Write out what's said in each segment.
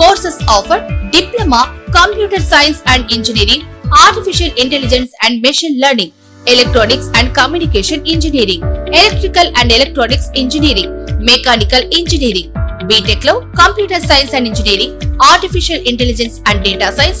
courses offer diploma computer science and engineering artificial intelligence and machine learning electronics and communication engineering electrical and electronics engineering mechanical engineering BTech లో computer science and engineering artificial intelligence and data science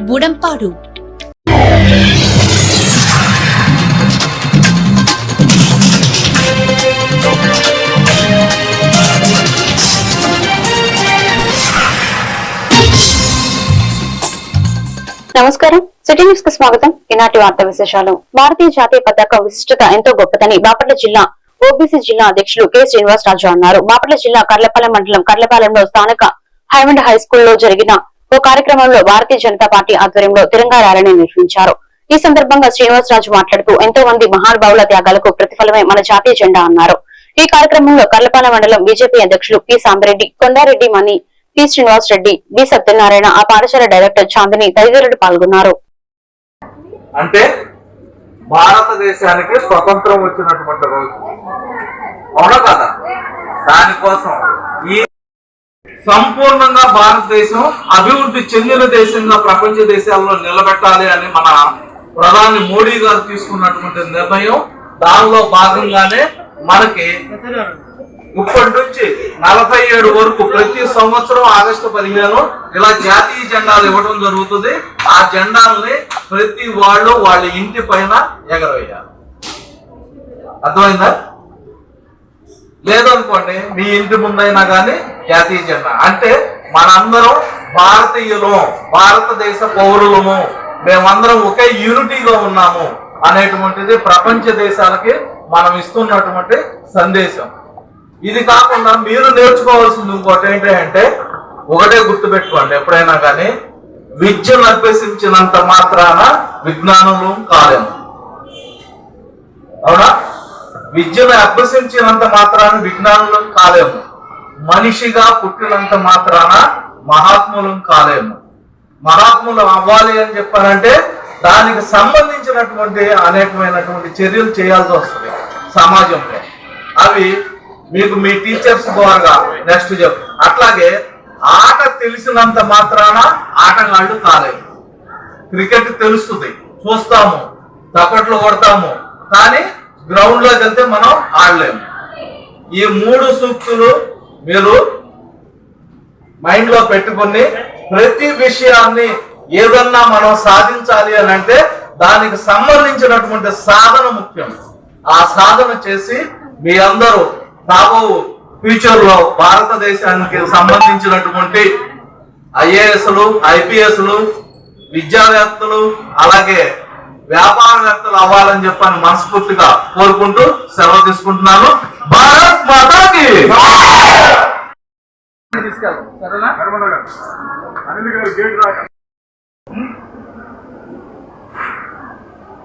Budampadu నమస్కారం. City న్యూస్కు స్వాగతం. ఈనాటి వార్త విశేషాలు. భారతీయ జాతీయ పతాక విశిష్టత ఎంతో గొప్పదని బాపట్ల జిల్లా ఓబీసీ జిల్లా అధ్యక్షులు కె శ్రీనివాసరాజు అన్నారు. బాపట్ల జిల్లా కర్లపాలెం మండలం కర్లపాలెంలో స్థానిక హైమండ్ హై స్కూల్లో జరిగిన ఓ కార్యక్రమంలో భారతీయ జనతా పార్టీ ఆధ్వర్యంలో తిరంగా ర్యాలీని నిర్వహించారు. ఈ సందర్భంగా శ్రీనివాసరాజు మాట్లాడుతూ ఎంతో మంది మహానుభావుల త్యాగాలకు ప్రతిఫలమే మన జాతీయ జెండా అన్నారు. ఈ కార్యక్రమంలో కర్లపాల మండలం బీజేపీ అధ్యక్షులు P. Sambareddy Kondareddy Mani P. Srinivas Reddy B. Satyanarayana ఆ పాఠశాల డైరెక్టర్ చాందిని తదితరులు పాల్గొన్నారు. అంటే భారతదేశానికి స్వతంత్రం వచ్చినటువంటి రోజు. అవునా కదా? దానికోసం ఈ సంపూర్ణంగా భారతదేశం అభివృద్ధి చెందిన దేశంగా ప్రపంచ దేశాల్లో నిలబెట్టాలి అని మన ప్రధాని మోడీ గారు తీసుకున్నటువంటి నిర్ణయం. దానిలో భాగంగానే మనకి ఇప్పటి నుంచి నలభై ఏడు వరకు ప్రతి సంవత్సరం ఆగస్టు పదిహేను ఇలా జాతీయ జెండాలు ఇవ్వడం జరుగుతుంది. ఆ జెండాలని ప్రతి వాళ్ళు వాళ్ళ ఇంటి పైన ఎగరవేయాలి. అర్థమైందా? లేదనుకోండి మీ ఇంటి ముందైనా కానీ జాతీయ జెండా అంటే మనందరం భారతీయులం భారతదేశ పౌరులము. మేమందరం ఒకే యూనిటీగా ఉన్నాము అనేటువంటిది ప్రపంచ దేశాలకి మనం ఇస్తున్నటువంటి సందేశం. ఇది కాకుండా మీరు నేర్చుకోవాల్సింది ఇంకోటి ఏంటి అంటే ఒకటే గుర్తుపెట్టుకోండి ఎప్పుడైనా కానీ విద్యను అభ్యసించినంత మాత్రాన విజ్ఞానులు కాలేము. అవునా? విద్యను అభ్యసించినంత మాత్రాన విజ్ఞానులు కాలేము. మనిషిగా పుట్టినంత మాత్రాన మహాత్ములం కాలేము. మహాత్ములు అవ్వాలి అని చెప్పారంటే దానికి సంబంధించినటువంటి అనేకమైనటువంటి చర్యలు చేయాల్సి వస్తుంది సమాజంలో. అవి మీకు మీ టీచర్స్ ద్వారా నెక్స్ట్ చెప్పు. అట్లాగే ఆట తెలిసినంత మాత్రాన ఆటగాళ్ళు కాలేదు క్రికెట్ తెలుస్తుంది. చూస్తాము. తప్పట్లు కొడతాము. కానీ గ్రౌండ్లోకి వెళ్తే మనం ఆడలేము. ఈ మూడు సూక్తులు మీరు మైండ్లో పెట్టుకుని ప్రతి విషయాన్ని ఏదన్నా మనం సాధించాలి అని అంటే దానికి సంబంధించినటువంటి సాధన ముఖ్యం. ఆ సాధన చేసి మీ అందరూ రాబో ఫ్యూచర్లో భారతదేశానికి సంబంధించినటువంటి ఐఏఎస్లు ఐపీఎస్లు విద్యావేత్తలు అలాగే వ్యాపారవేత్తలు అవ్వాలని చెప్పని మనస్ఫూర్తిగా కోరుకుంటూ సెలవు తీసుకుంటున్నాను. భారత్ మాతాకి! సరేనా?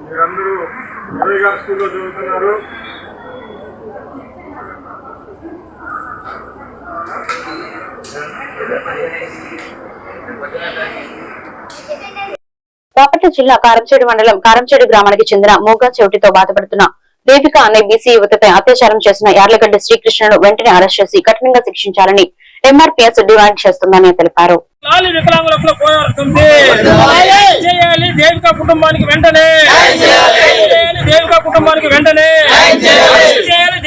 మీరందరూ ఉదయ్ స్కూల్లో చదువుతున్నారు. బాపట్ల జిల్లా కారంచేడు మండలం కారంచేడు గ్రామానికి చెందిన మూగా చెవిటితో బాధపడుతున్న దేవిక అనే బీసీ యువతపై అత్యాచారం చేసిన యార్లగడ్డ శ్రీకృష్ణను వెంటనే అరెస్ట్ చేసి కఠినంగా శిక్షించాలని ఎంఆర్పీఎస్ డిమాండ్ చేస్తుందని తెలిపారు. దేవిక కుటుంబానికి వెంటనే. దేవిక కుటుంబానికి వెంటనే.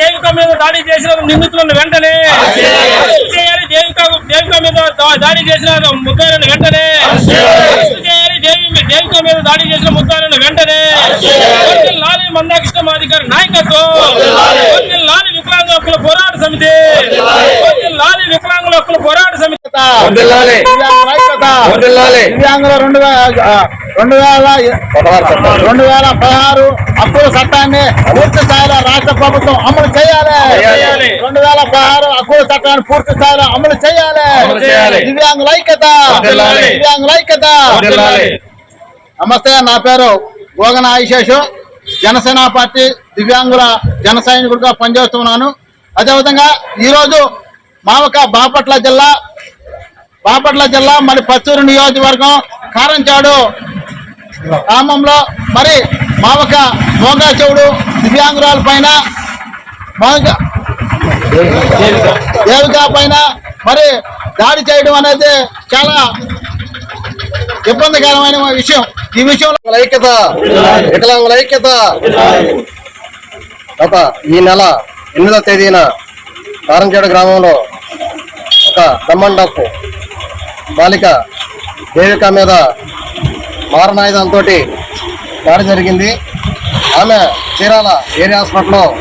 దేవిక మీద దాడి చేసిన నిందితులను వెంటనే. దేవిక దేవిక మీద దాడి చేసిన వెంటనే. దేవిక మీద దాడి చేసిన ముద్దాయిలను వెంటనే లాలి మందాకృష్ణ మాదిగారి నాయకత్వం లాలి వికలాంగుల హక్కుల పోరాట సమితి లాలి వికలాంగుల హక్కుల పోరాట సమితి. దివ్యాంగుల రెండు రెండు వేల రెండు వేల పదహారు హక్కుల చట్టాన్ని పూర్తి స్థాయిలో రాష్ట్ర ప్రభుత్వం అమలు చేయాలి. చేయాలి. రెండు వేల పదహారు హక్కుల చట్టాన్ని పూర్తి స్థాయిలో అమలు చేయాలి. దివ్యాంగుల ఐక్యత. దివ్యాంగుల ఐక్యత. నమస్తే నా పేరు గోగన ఆయుషేషు. జనసేన పార్టీ దివ్యాంగుల జన సైనికుడిగా పనిచేస్తున్నాను. అదేవిధంగా ఈరోజు మావక బాపట్ల జిల్లా బాపట్ల జిల్లా మరి పచ్చూరు నియోజకవర్గం కారంచాడు గ్రామంలో మరి మావక మోగా చెవుడు దివ్యాంగురాల పైన దేవిక పైన మరి దాడి చేయడం అనేది చాలా ఇబ్బందికరమైన విషయం. ఈ విషయంలో ఐక్యత. వికలాంగుల ఐక్యత. గత ఈ నెల ఎనిమిదవ తేదీన కారంచేడు గ్రామంలో ఒక దమ్మండప్ బాలిక దేవిక మీద మారణాయుధంతో దాడి జరిగింది. ఆమె చీరాల ఏరియా హాస్పిటల్లో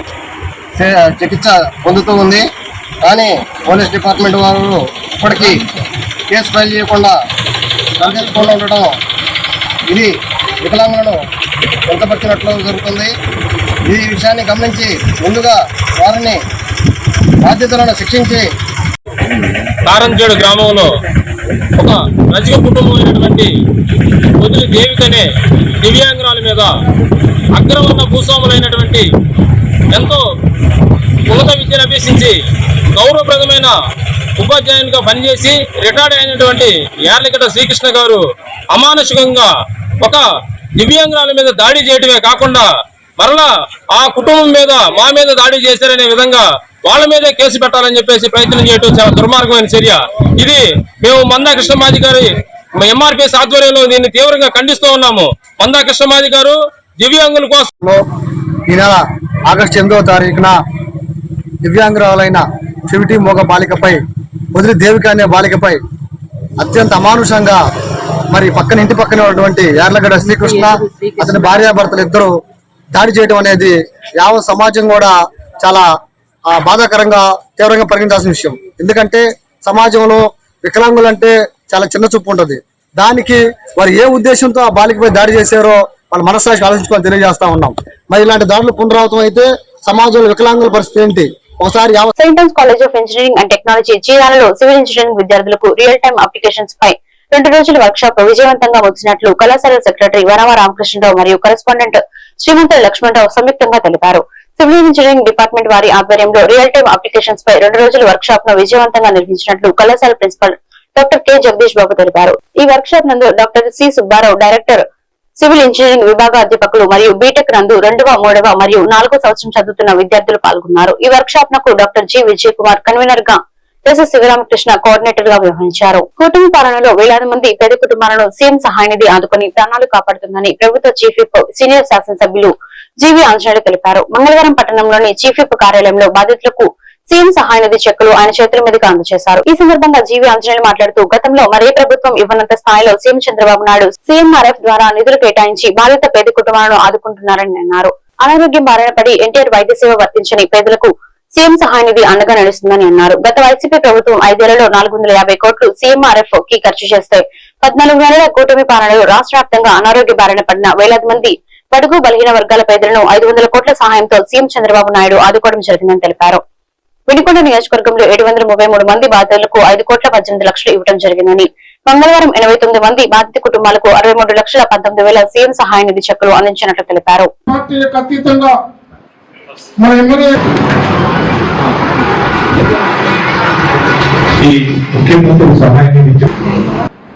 చే- చికిత్స పొందుతూ ఉంది. కానీ పోలీస్ డిపార్ట్మెంట్ వారు ఇప్పటికీ కేసు ఫైల్ చేయకుండా తరలించకుండా ఉండడం ఇది వికలాంగులను వెంటపరిచినట్లు జరుగుతుంది. ఈ విషయాన్ని గమనించి ముందుగా వారిని బాధ్యతలను శిక్షించి కారంచేడు గ్రామంలో ఒక రజక కుటుంబం అయినటువంటి వదిలి దేవికనే దివ్యాంగురాల మీద అగ్రవర్ణ భూస్వాములైనటువంటి ఎంతో ఉన్నత విద్యను అభ్యసించి గౌరవప్రదమైన ఉపాధ్యాయునిగా పనిచేసి రిటైర్డ్ అయినటువంటి యార్లగడ్డ శ్రీకృష్ణ గారు అమానుషికంగా ఒక దివ్యాంగురాల మీద దాడి చేయటమే కాకుండా మరలా ఆ కుటుంబం మీద మా మీద దాడి చేశారనే విధంగా వాళ్ళ మీదే కేసు పెట్టాలని చెప్పేసి ప్రయత్నం చేయటం చాలా దుర్మార్గమైన చర్య. ఇది మేము మందా కృష్ణమాది గారి ఎంఆర్పిఎస్ ఆధ్వర్యంలో దీన్ని తీవ్రంగా ఖండిస్తూ ఉన్నాము. మందా కృష్ణమాది గారు దివ్యాంగుల కోసం ఈ నెల ఆగస్టు ఎనిమిదవ తారీఖున దివ్యాంగురాలైన చెవిటి మోగ బాలికపై ముదిరి దేవిక అనే బాలికపై అత్యంత అమానుషంగా మరి పక్కన ఇంటి పక్కనే ఉన్నటువంటి యార్లగడ్డ శ్రీకృష్ణ అతని భార్యాభర్తలు ఇద్దరు దాడి చేయడం అనేది యావత్ సమాజం కూడా చాలా బాధాకరంగా తీవ్రంగా పరిగణించాల్సిన విషయం. ఎందుకంటే సమాజంలో వికలాంగులంటే చాలా చిన్న చూపు ఉంటుంది. దానికి వారు ఏ ఉద్దేశంతో ఆ బాలికపై దాడి చేశారో వాళ్ళ మనస్సాక్షి ఆలోచించుకొని తెలియజేస్తా ఉన్నాం. మరి ఇలాంటి దాడులు పునరావృతం అయితే సమాజంలో వికలాంగుల పరిస్థితి ఏంటి? ఒకసారి Saint John's college of engineering and technology చీరాలలో civil engineering విద్యార్థులకు రియల్ టైమ్ అప్లికేషన్స్ పై రెండు రోజుల వర్క్ షాప్ విజయవంతంగా ముగిసినట్లు కళాశాల సెక్రటరీ వనమ రామకృష్ణరావు మరియు కరెస్పాండెంట్ శ్రీమంతుల లక్ష్మణరావు సంయుక్తంగా తెలిపారు. సివిల్ ఇంజనీరింగ్ డిపార్ట్మెంట్ వారి ఆధ్వర్యంలో రియల్ టైమ్ అప్లికేషన్స్ పై రెండు రోజుల వర్క్ షాప్ను విజయవంతంగా నిర్వహించినట్లు కళాశాల principal doctor K. Jagadish Babu తెలిపారు. ఈ వర్క్ షాప్ నందు doctor C. Subbarao director civil engineering విభాగ అధ్యాపకులు మరియు బీటెక్ నందు రెండవ మూడవ మరియు నాలుగో సంవత్సరం చదువుతున్న విద్యార్థులు పాల్గొన్నారు. ఈ వర్క్ షాప్ నకు డాక్టర్ జి విజయ్ కుమార్ కన్వీనర్గా ఎస్ఎస్ శివరామకృష్ణ కోఆర్డినేటర్గా వ్యవహరించారు. కుటుంబ పాలనలో వేలాది మంది పేద కుటుంబాలను సీఎం సహాయనిధి ఆదుకుని ప్రాణాలు కాపాడుతుందని ప్రభుత్వ చీఫ్ విప్ సీనియర్ శాసనసభ్యులు జీవి ఆంజనేయుడు తెలిపారు. మంగళవారం పట్టణంలోని చీఫ్ విప్ కార్యాలయంలో బాధితులకు సీఎం సహాయనిధి చెక్కులు ఆయన చేతుల మీదుగా అందజేశారు. ఈ సందర్భంగా జీవి ఆంజనేయులు మాట్లాడుతూ గతంలో మరే ప్రభుత్వం ఇవ్వనంత స్థాయిలో సీఎం చంద్రబాబు నాయుడు సీఎంఆర్ఎఫ్ ద్వారా నిధులు కేటాయించి బాధిత పేద కుటుంబాలను ఆదుకుంటున్నారని అన్నారు. అనారోగ్యం బారిన పడి ఎన్టీఆర్ వైద్య సేవ వర్తించని పేదలకు సీఎం సహాయనిధి అండగా నడుస్తుందని అన్నారు. గత వైసీపీ ప్రభుత్వం ఐదేళ్ళలో నాలుగు వందల యాభై కోట్లు సీఎంఆర్ఎఫ్కి ఖర్చు చేస్తే పద్నాలుగు నెలల కూటమి పాలనలో రాష్ట్ర వ్యాప్తంగా అనారోగ్య బారిన పడిన వేలాది మంది బడుగు బలహీన వర్గాల పేదలను ఐదు వందల కోట్ల సహాయంతో సీఎం చంద్రబాబు నాయుడు ఆదుకోవడం జరిగిందని తెలిపారు. వినుకొండ నియోజకవర్గంలో ఏడు వందల ముప్పై మూడు మంది బాధితులకు ఐదు కోట్ల పద్దెనిమిది లక్షలు ఇవ్వడం జరిగిందని. మంగళవారం ఎనభై తొమ్మిది మంది బాధిత కుటుంబాలకు అరవై మూడు లక్షల పంతొమ్మిది వేల సీఎం సహాయ నిధి చెక్కులు అందించినట్లు తెలిపారు. పార్టీలకు అతీతంగా మన ఎమ్మెల్యే ఈ ముఖ్యమంత్రి సహాయం నిధి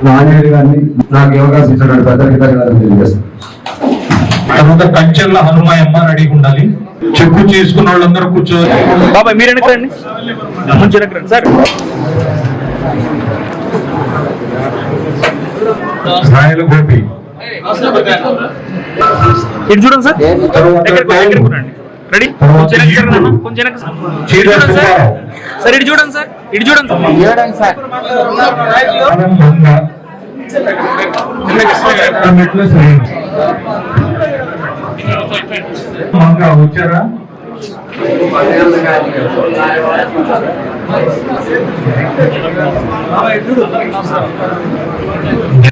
నారాయణ గారిని నాకు ఈ అవకాశం ఇచ్చినటువంటి పెద్దలకి ధన్యవాదాలు తెలియజేస్తాను. తర్వాత కంచెల్ల హనుమాయమ్మ రెడీగా ఉండాలి. చెప్పు చేసుకున్న వాళ్ళందరూ కూర్చోవాలి. బాబాయ్ మీరు వెనక్కి రండి కొంచెం వెనక్కి రండి. సార్. రాయల గోపి. ఇటు చూడండి సార్. రండి? కొంచెం సార్. ఇటు చూడండి సార్. ఇటు చూడండి సార్. మెట్ల వచ్చారా?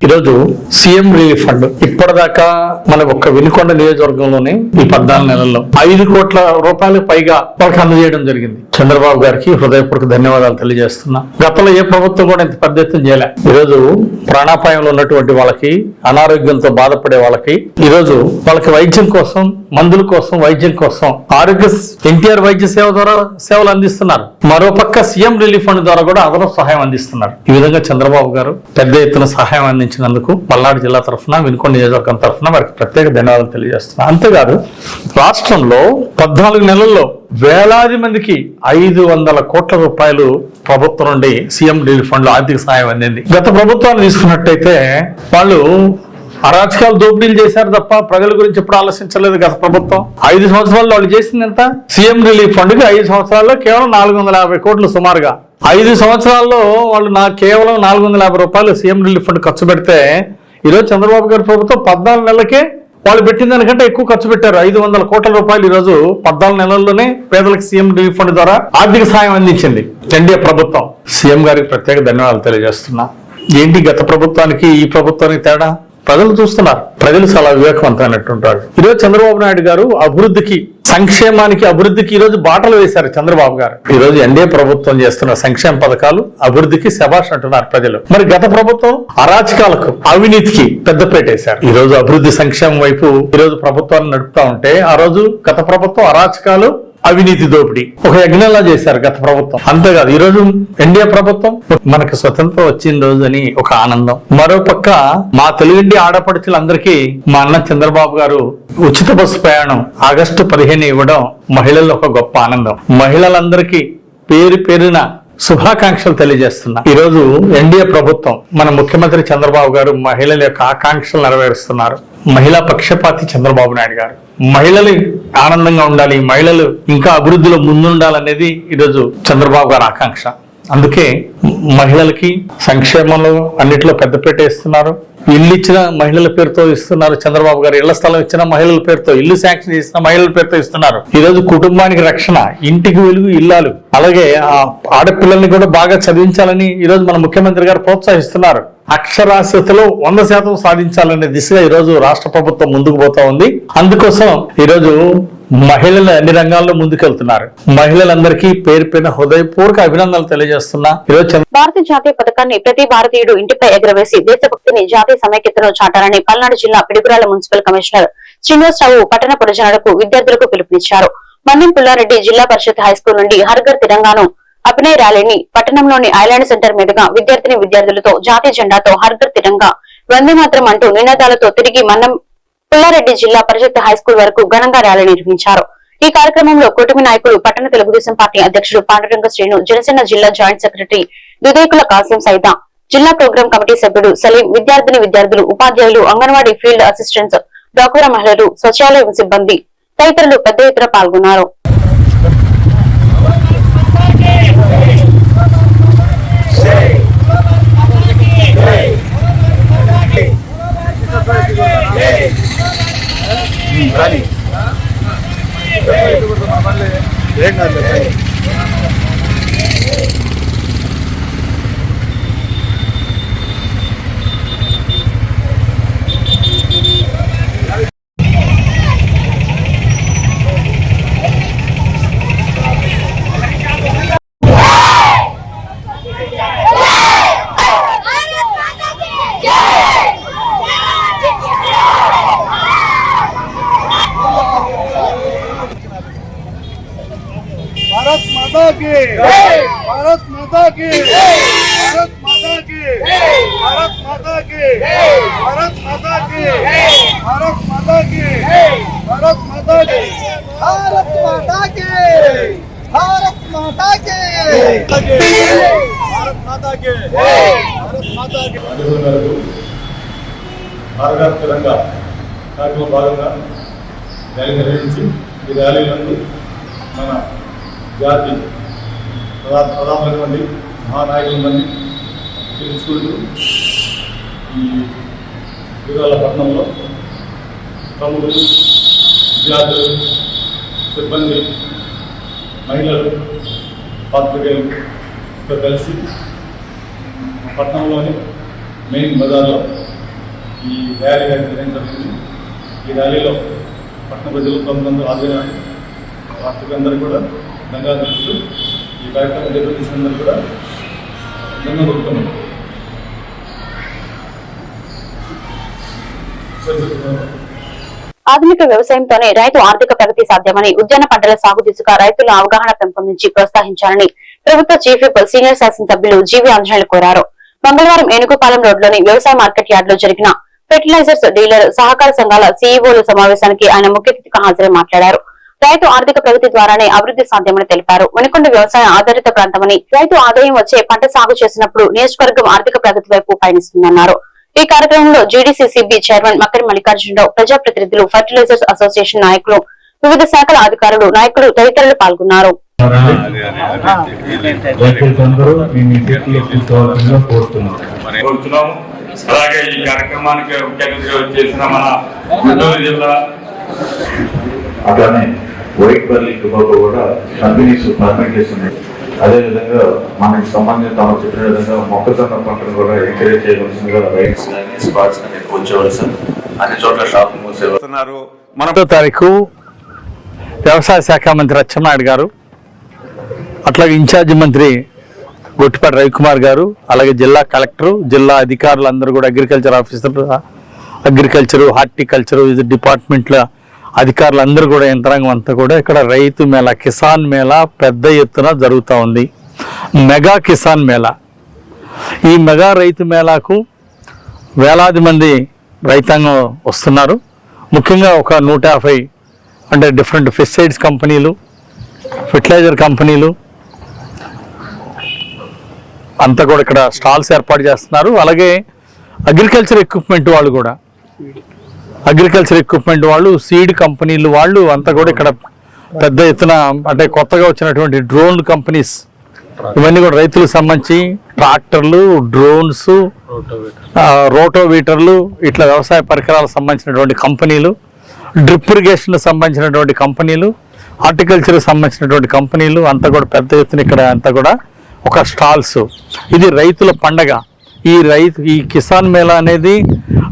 ఈరోజు సీఎం రిలీఫ్ ఫండ్ ఇప్పటిదాకా మన ఒక్క వినుకొండ నియోజకవర్గంలోనే ఈ పద్నాలుగు నెలల్లో ఐదు కోట్ల రూపాయలకు పైగా వాళ్ళకి అందజేయడం జరిగింది. చంద్రబాబు గారికి హృదయపూర్వక ధన్యవాదాలు తెలియజేస్తున్నా. గతంలో ఏ ప్రభుత్వం కూడా ఇంత పెద్ద ఎత్తున చేయలే. ఈరోజు ప్రాణాపాయంలో ఉన్నటువంటి వాళ్ళకి అనారోగ్యంతో బాధపడే వాళ్ళకి ఈరోజు వాళ్ళకి వైద్యం కోసం మందుల కోసం వైద్యం కోసం ఆరోగ్య ఎన్టీఆర్ వైద్య సేవ ద్వారా సేవలు అందిస్తున్నారు. మరోపక్క సీఎం రిలీఫ్ ఫండ్ ద్వారా కూడా అదనపు సహాయం అందిస్తున్నారు. ఈ విధంగా చంద్రబాబు గారు పెద్ద ఎత్తున సహాయం అందించినందుకు మల్నాడు జిల్లా తరఫున వినుకొండ నియోజకవర్గం తరఫున వారికి ప్రత్యేక ధన్యవాదాలు తెలియజేస్తున్నారు అంతేకాదు రాష్ట్రంలో పద్నాలుగు నెలల్లో వేలాది మందికి ఐదు వందల కోట్ల రూపాయలు ప్రభుత్వం నుండి సీఎం రిలీఫ్ ఫండ్ ఆర్థిక సహాయం అందింది. గత ప్రభుత్వాన్ని తీసుకున్నట్టయితే వాళ్ళు అరాచకాలు దోపిడీలు చేశారు తప్ప ప్రజల గురించి ఎప్పుడు ఆలోచించలేదు గత ప్రభుత్వం? ఐదు సంవత్సరాల్లో వాళ్ళు చేసింది ఎంత? సీఎం రిలీఫ్ ఫండ్కి ఐదు సంవత్సరాల్లో కేవలం నాలుగు వందల యాభై కోట్లు సుమారుగా. ఐదు సంవత్సరాల్లో వాళ్ళు నా కేవలం నాలుగు వందల యాభై రూపాయలు సీఎం రిలీఫ్ ఫండ్ ఖర్చు పెడితే ఈరోజు చంద్రబాబు గారి ప్రభుత్వం పద్నాలుగు నెలలకే వాళ్ళు పెట్టిన దానికంటే ఎక్కువ ఖర్చు పెట్టారు. ఐదు వందల కోట్ల రూపాయలు ఈ రోజు పద్నాలుగు నెలల్లోనే పేదలకు సీఎం రిలీఫ్ ఫండ్ ద్వారా ఆర్థిక సహాయం అందించింది ఎన్డీఏ ప్రభుత్వం. సీఎం గారికి ప్రత్యేక ధన్యవాదాలు తెలియజేస్తున్నా. ఏంటి గత ప్రభుత్వానికి ఈ ప్రభుత్వానికి తేడా? ప్రజలు చూస్తున్నారు. ప్రజలు చాలా వివేకవంతమైనట్టుంటారు ఈరోజు చంద్రబాబు నాయుడు గారు అభివృద్ధికి సంక్షేమానికి అభివృద్ధికి ఈరోజు బాటలు వేశారు చంద్రబాబు గారు. ఈరోజు ఎన్డీఏ ప్రభుత్వం చేస్తున్న సంక్షేమ పథకాలు అభివృద్ధికి శభాష్ అంటున్నారు ప్రజలు. మరి గత ప్రభుత్వం అరాచకాలకు అవినీతికి పెద్దపేట వేశారు. ఈ రోజు అభివృద్ధి సంక్షేమం వైపు ఈరోజు ప్రభుత్వాన్ని నడుపుతా ఉంటే ఆ రోజు గత ప్రభుత్వం అరాచకాలు అవినీతి దోపిడీ. ఒక యజ్ఞంలా చేశారు గత ప్రభుత్వం. అంతేకాదు ఈ రోజు ఎన్డీఏ ప్రభుత్వం మనకు స్వతంత్రం వచ్చిన రోజు అని ఒక ఆనందం. మరోపక్క మా తెలుగిండి ఆడపడుచులందరికీ మా అన్న చంద్రబాబు గారు ఉచిత బస్సు ప్రయాణం ఆగస్టు పదిహేను ఇవ్వడం మహిళల్లో ఒక గొప్ప ఆనందం. మహిళలందరికీ పేరు పేరున శుభాకాంక్షలు తెలియజేస్తున్నా. ఈ రోజు ఎన్డీఏ ప్రభుత్వం మన ముఖ్యమంత్రి చంద్రబాబు గారు మహిళల యొక్క ఆకాంక్షలు నెరవేరుస్తున్నారు. మహిళా పక్షపాతి చంద్రబాబు నాయుడు గారు. మహిళలు ఆనందంగా ఉండాలి మహిళలు ఇంకా అభివృద్ధిలో ముందుండాలనేది ఈరోజు చంద్రబాబు గారి ఆకాంక్ష. అందుకే మహిళలకి సంక్షేమంలో అన్నిట్లో పెద్దపీట ఇస్తున్నారు ఇల్లు ఇచ్చిన మహిళల పేరుతో ఇస్తున్నారు. చంద్రబాబు గారు ఇళ్ళ స్థలం ఇచ్చిన మహిళల పేరుతో ఇల్లు శాంక్షన్ చేసిన మహిళల పేరుతో ఇస్తున్నారు. ఈరోజు కుటుంబానికి రక్షణ ఇంటికి వెలుగు ఇల్లాలు అలాగే ఆ ఆడపిల్లల్ని కూడా బాగా చదివించాలని ఈరోజు మన ముఖ్యమంత్రి గారు ప్రోత్సహిస్తున్నారు. అక్షరాస్యతలో వంద శాతం సాధించాలనే దిశగా ఈరోజు రాష్ట్ర ప్రభుత్వం ముందుకు పోతా ఉంది. అందుకోసం ఈరోజు మహిళలు అన్ని రంగాల్లో ముందుకెళ్తున్నారు. మహిళలందరికీ పేరు పైన హృదయపూర్వక అభినందనలు తెలియజేస్తున్నా. ఈరోజు భారతీయ జాతీయ పథకాన్ని ప్రతి భారతీయుడు ఇంటిపై ఎగరవేసి దేశభక్తిని జాతీయ సమైక్యతను చాటారని పల్నాడు జిల్లా పిడుగురాల మున్సిపల్ కమిషనర్ శ్రీనివాసరావు పట్టణ ప్రజలకు విద్యార్థులకు పిలుపునిచ్చారు. మన్యం పుల్లారెడ్డి జిల్లా పరిషత్ హైస్కూల్ నుండి హర్ఘర్ తిరంగాను అభినయ ర్యాలీని పట్టణంలోని ఐలాండ్ సెంటర్ మీదుగా విద్యార్థిని విద్యార్థులతో జాతీయ జెండాతో హర్ఘర్ తిరంగా వందే మాత్రం అంటూ నినాదాలతో తిరిగి మన్నం పుల్లారెడ్డి జిల్లా పరిషత్ హైస్కూల్ వరకు ఘనంగా ర్యాలీ నిర్వహించారు. ఈ కార్యక్రమంలో కూటమి నాయకులు పట్టణ తెలుగుదేశం పార్టీ అధ్యక్షుడు పాండురంగ శ్రీను జనసేన జిల్లా జాయింట్ సెక్రటరీ వివేకుల కాశ్యం సైత జిల్లా ప్రోగ్రాం కమిటీ సభ్యుడు సలీం విద్యార్థిని విద్యార్థులు ఉపాధ్యాయులు అంగన్వాడీ ఫీల్డ్ అసిస్టెంట్స్ డాక్టర్ మహిళలు స్వచ్ఛాలయం సిబ్బంది తదితరులు పెద్ద ఎత్తున పాల్గొన్నారు. Thank you. ఏం కాదు మాతా కి భారత్ మాతా కి భారత్ మాతా కి భారత్ మాతా కి భారత్ మాతా కి భారత్ మాతా కి భారత్ మాతా కి భారత్ మాతా కి భారత్ మాతా కి భారత్ మాతా కి భారత్ మాతా కి ఆదేశాల మేరకు మార్గాత్మకంగా కార్యక్రమంలో భాగంగా ర్యాలీ నిర్వహించి ఈ ర్యాలీ నందు మన జాతి ప్రధానులు ఇవ్వండి మహానాయకులు ఇవ్వండి తెలుసుకుంటూ ఈ విరాళపట్నంలో ప్రముఖులు విద్యార్థులు సిబ్బంది మహిళలు పాత్రికేయులతో కలిసి పట్నంలోని మెయిన్ బజార్లో ఈ ర్యాలీ ర్యాలీగా జరిగింది. ఈ ర్యాలీలో పట్టణ ప్రజలు కొంతమంది ఆదిన పాత్రికందరూ కూడా ధన్యవాదాలు కార్యక్రమం నిర్వహించినందరూ కూడా ధన్యవాదాలు ఆధునిక వ్యవసాయంతోనే రైతు ఆర్థిక ప్రగతి సాధ్యమని ఉద్యాన పంటల సాగు దిశగా రైతుల అవగాహన పెంపొందించి ప్రోత్సహించాలని ప్రభుత్వ చీఫ్ విప్ సీనియర్ శాసనసభ్యులు జీవి ఆంజనేయులు కోరారు. మంగళవారం ఏనుగుపాలెం రోడ్లోని వ్యవసాయ మార్కెట్ యార్డ్లో జరిగిన ఫెర్టిలైజర్స్ డీలర్ సహకార సంఘాల సీఈఓల సమావేశానికి ఆయన ముఖ్య అతిథిగా హాజరై మాట్లాడారు. రైతు ఆర్థిక ప్రగతి ద్వారానే అభివృద్ధి సాధ్యమని తెలిపారు. ఉనికొండ వ్యవసాయ ఆధారిత ప్రాంతమని రైతు ఆదాయం వచ్చే పంట సాగు చేసినప్పుడు నియోజకవర్గం ఆర్థిక ప్రగతి వైపు పయనిస్తుందన్నారు. ఈ కార్యక్రమంలో జీడీసీసీబీ చైర్మన్ మక్కరి మల్లికార్జునరావు ప్రజాప్రతినిధులు ఫర్టిలైజర్స్ అసోసియేషన్ నాయకులు వివిధ శాఖల అధికారులు నాయకులు తదితరులు పాల్గొన్నారు. అలాగే ఈ కార్యక్రమానికి ముఖ్య అతిథిగా వచ్చేసిన మన గుంటూరు జిల్లా అట్లానే వైట్ బర్లీ టుబాకో కూడా కంపెనీస్ పర్మిట్ చేస్తున్నాయి. అదేవిధంగా మనకి సంబంధించిన తమ చెప్పిన విధంగా మొక్కజొన్న పంటను కూడా ఎంకరేజ్ చేయవలసిందిగా రైట్స్ కానీ స్పాట్స్ కానీ ఎక్కువ అన్ని చోట్ల షాపింగ్ మూసేవారు. ఒకటో తారీఖు వ్యవసాయ శాఖ మంత్రి అచ్చెన్నాయుడు గారు అట్లాగే ఇన్ఛార్జి మంత్రి గొట్టిపాటి రవికుమార్ గారు అలాగే జిల్లా కలెక్టర్ జిల్లా అధికారులు అందరూ కూడా అగ్రికల్చర్ ఆఫీసర్ అగ్రికల్చర్ హార్టికల్చర్ వివిధ డిపార్ట్మెంట్ల అధికారులు అందరూ కూడా యంత్రాంగం అంతా కూడా ఇక్కడ రైతు మేళా కిసాన్ మేళా పెద్ద ఎత్తున జరుగుతూ ఉంది. మెగా కిసాన్ మేళా. ఈ మెగా రైతు మేళాకు వేలాది మంది రైతాంగం వస్తున్నారు. ముఖ్యంగా ఒక నూట యాభై అంటే డిఫరెంట్ ఫెస్టిసైడ్స్ కంపెనీలు ఫెర్టిలైజర్ కంపెనీలు అంతా కూడా ఇక్కడ స్టాల్స్ ఏర్పాటు చేస్తున్నారు. అలాగే అగ్రికల్చర్ ఎక్విప్మెంట్ వాళ్ళు కూడా. అగ్రికల్చర్ ఎక్విప్మెంట్ వాళ్ళు సీడ్ కంపెనీలు వాళ్ళు అంతా కూడా ఇక్కడ పెద్ద ఎత్తున అంటే కొత్తగా వచ్చినటువంటి డ్రోన్ కంపెనీస్. ఇవన్నీ కూడా రైతులకు సంబంధించి ట్రాక్టర్లు డ్రోన్స్ రోటోవీటర్లు ఇట్లా వ్యవసాయ పరికరాలకు సంబంధించినటువంటి కంపెనీలు డ్రిప్ ఇరిగేషన్కి సంబంధించినటువంటి కంపెనీలు హార్టికల్చర్కి సంబంధించినటువంటి కంపెనీలు అంతా కూడా పెద్ద ఎత్తున ఇక్కడ అంతా కూడా ఒక స్టాల్స్. ఇది రైతుల పండగ. ఈ రైతు ఈ కిసాన్ మేళా అనేది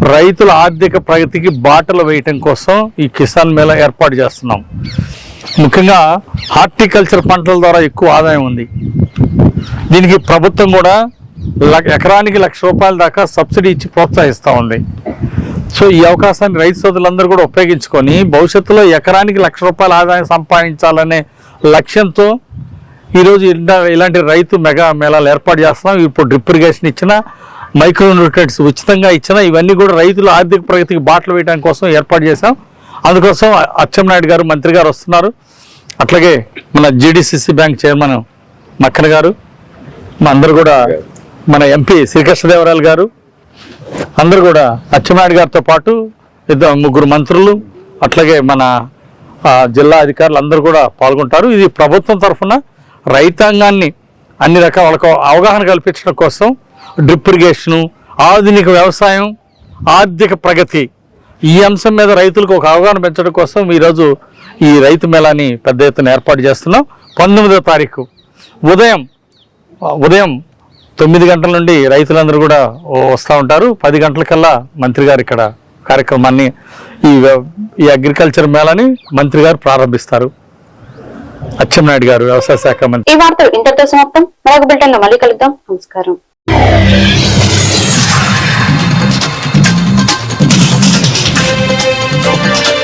రైతుల ఆర్థిక ప్రగతికి బాటలు వేయటం కోసం ఈ కిసాన్ మేళా ఏర్పాటు చేస్తున్నాం. ముఖ్యంగా హార్టికల్చర్ పంటల ద్వారా ఎక్కువ ఆదాయం ఉంది. దీనికి ప్రభుత్వం కూడా ల- ఎకరానికి లక్ష రూపాయల దాకా సబ్సిడీ ఇచ్చి ప్రోత్సహిస్తూ ఉంది. సో ఈ అవకాశాన్ని రైతు సోదరులందరూ కూడా ఉపయోగించుకొని భవిష్యత్తులో ఎకరానికి లక్ష రూపాయల ఆదాయం సంపాదించాలనే లక్ష్యంతో ఈరోజు ఇలాంటి రైతు మెగా మేళాలు ఏర్పాటు చేస్తున్నాం. ఇప్పుడు డ్రిప్ ఇరిగేషన్ ఇచ్చిన మైక్రో న్యూట్రియన్స్ ఉచితంగా ఇచ్చిన ఇవన్నీ కూడా రైతుల ఆర్థిక ప్రగతికి బాటలు వేయడానికి కోసం ఏర్పాటు చేశాం. అందుకోసం అచ్చెంనాయుడు గారు మంత్రి గారు వస్తున్నారు. అట్లాగే మన జీడిసిసి బ్యాంక్ చైర్మన్ మక్కన్ గారు మా అందరు కూడా మన ఎంపీ శ్రీకృష్ణదేవరాయలు గారు అందరూ కూడా అచ్చెన్నాయుడు గారితో పాటు ఇద్దరు ముగ్గురు మంత్రులు అట్లాగే మన జిల్లా అధికారులు అందరూ కూడా పాల్గొంటారు. ఇది ప్రభుత్వం తరఫున రైతాంగాన్ని అన్ని రకాల అవగాహన కల్పించడం కోసం డ్రిప్ ఇరిగేషను ఆధునిక వ్యవసాయం ఆర్థిక ప్రగతి ఈ అంశం మీద రైతులకు ఒక అవగాహన పెంచడం కోసం ఈరోజు ఈ రైతు మేళాని పెద్ద ఎత్తున ఏర్పాటు చేస్తున్నాం. పంతొమ్మిదో తారీఖు. ఉదయం ఉదయం తొమ్మిది గంటల నుండి రైతులందరూ కూడా వస్తూ ఉంటారు. పది గంటలకల్లా మంత్రి గారు ఇక్కడ కార్యక్రమాన్ని ఈ ఈ అగ్రికల్చర్ మేళాని మంత్రి గారు ప్రారంభిస్తారు. అచ్చెన్నాయుడు గారు వ్యవసాయ శాఖ మంత్రి. ఈ వార్తలు ఇంతటితో సమాప్తం. మరొక బిల్టన్ మళ్ళీ కలుద్దాం. నమస్కారం. Go, go.